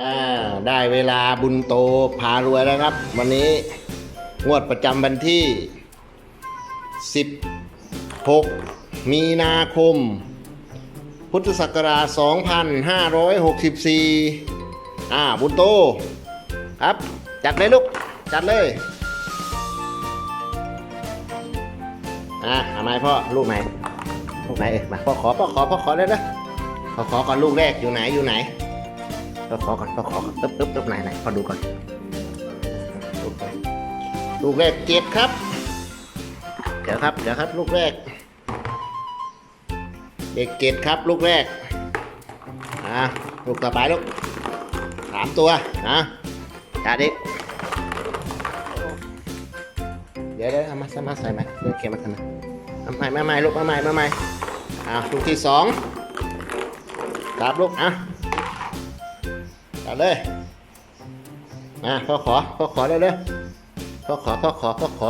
อ่าได้เวลาบุญโตพารวยแล้วครับ วันนี้งวดประจำวันที่ 16 มีนาคม พุทธศักราช 2564 อ่าบุญโต ครับ จัดเลยลูก จัดเลยอะทำไมพ่อลูกไหนลูกไหนเอ่ยมาพ่อขอพ่อขอพ่อขอเลยนะพ่อขอก่อนลูกแรกอยู่ไหนอยู่ไหน พ่อขอก่อนพ่อขอก่อนตึ๊บตึ๊บตึ๊บไหนไหนพอดูก่อนลูกไหนลูกแรกเจ็ดครับ เดี๋ยวครับ เดี๋ยวครับ ลูกแรก เด็กเกตครับ ลูกแรกอ่าลูกต่อไปลูกสามตัวอะจัดดิเดี๋ยวเดี๋ยวเอามาใส่มาใส่ไหมเดี๋ยวเข็มมาทำไมมาใหม่มาใหม่ลูกมาใหม่มาใหม่อ่าลูกที่สองจับลูกอะ จับเลยอะพ่อขอพ่อขอเร็วเร็วพ่อขอพ่อขอพ่อขอ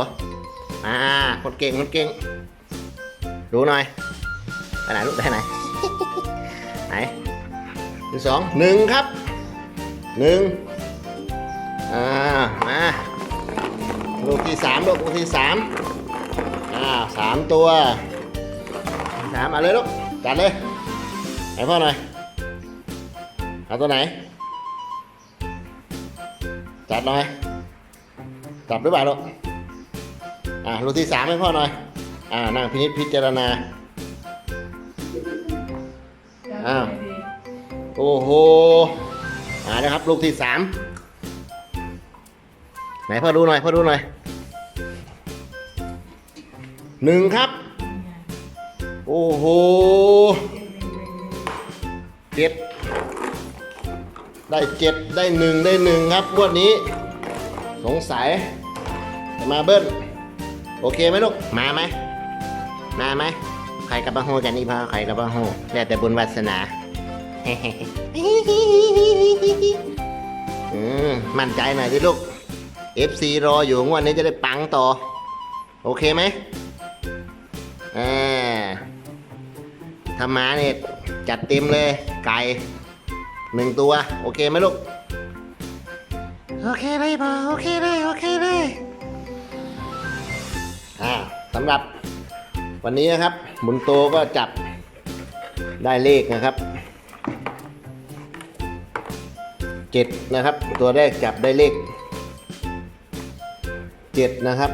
อ่าคนเก่งคนเก่งดูหน่อยไปไหนลูกได้ไหนไหนหนึ่สองหนึ่งครับหนึ่งอ่ามาลูกที่สามลูกลูกที่สามอ่าสามตัวสามเอาเลยลูกจัดเลยไหนพ่อหน่อยเอาตัวไหน จัดหน่อย จับหรือเปล่าลูกอ่าลูกที่สามให้พ่อหน่อย อ่านั่งพินิจพิจารณา อ้าว โอ้โหมาแล้วครับ ลูกที่สามไหนพ่อดูหน่อยพ่อดูหน่อยหนึ่งครับ โอ้โหเจ็ด ได้เจ็ดได้หนึ่งได้หนึ่งครับงวดนี้ สงสัยจะมาเบิ้ลโอเคไหมลูกมาไหมมาไหมใครกับบะโฮกันนี่พ่อใครกับบะโฮแล้วแต่บุญวาสนาอืมมั่นใจหน่อยดิลูก FC รออยู่งวดนี้จะได้ปังต่อ โอเคไหมอ่าถ้ามาเนี่ยจัดเต็มเลยไก่ หนึ่งตัว โอเคไหมลูก โอเคเลยพ่อโอเคเลยโอเคเลยอ่าสำหรับวันนี้นะครับ บุญโตก็จับได้เลขนะครับเจ็ดนะครับ ตัวแรกจับได้เลขเจ็ดนะครับ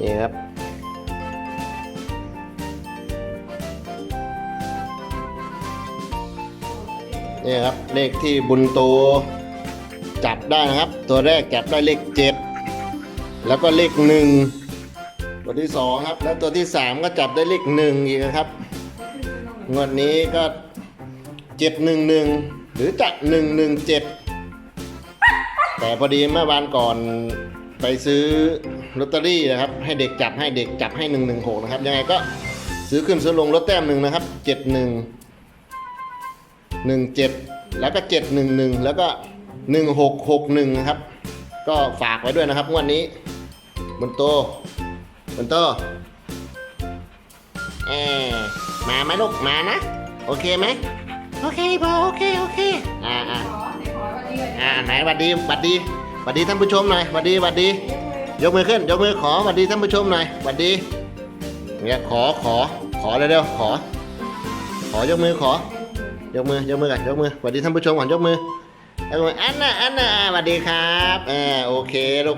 นี่ครับ นี่ครับเลขที่บุญโตจับได้นะครับ ตัวแรกจับได้เลขเจ็ดแล้วก็เลขหนึ่งตัวที่สองครับ แล้วตัวที่สามก็จับได้เลขหนึ่งอีกครับงวดนี้ก็เจ็ดหนึ่งหนึ่งหรือจัดหนึ่งหนึ่งเจ็ดแต่พอดีเมื่อวานก่อนไปซื้อลอตเตอรี่นะครับ ให้เด็กจับให้เด็กจับให้หนึ่งหนึ่งหกนะครับ ยังไงก็ซื้อขึ้นซื้อลงลดแต้มหนึ่งนะครับเจ็ดหนึ่ง หนึ่งเจ็ดแล้วก็เจ็ดหนึ่งหนึ่งแล้วก็หนึ่งหกหกหนึ่งนะครับ ก็ฝากไว้ด้วยนะครับงวันนี้บนโตบนโตเออมาไหมลูกมานะ โอเคไหมโอเคพอโอเคโอเคอ่าอ่าอ่าไหนหวัดดีหวัดดีหวัดดีท่านผู้ชมหน่อยหวัดดีหวัดดี ยกมือขึ้น ยกมือขอหวัดดีท่านผู้ชมหน่อยหวัดดีเนี่ยขอขอขอเร็วๆขอ ขอยกมือขอ ยกมือยกมือกันยกมือสวัสดีท่านผู้ชมก่อนยกมือยกมืออันน่ะอันน่ะสวัสดีครับเออโอเคลูก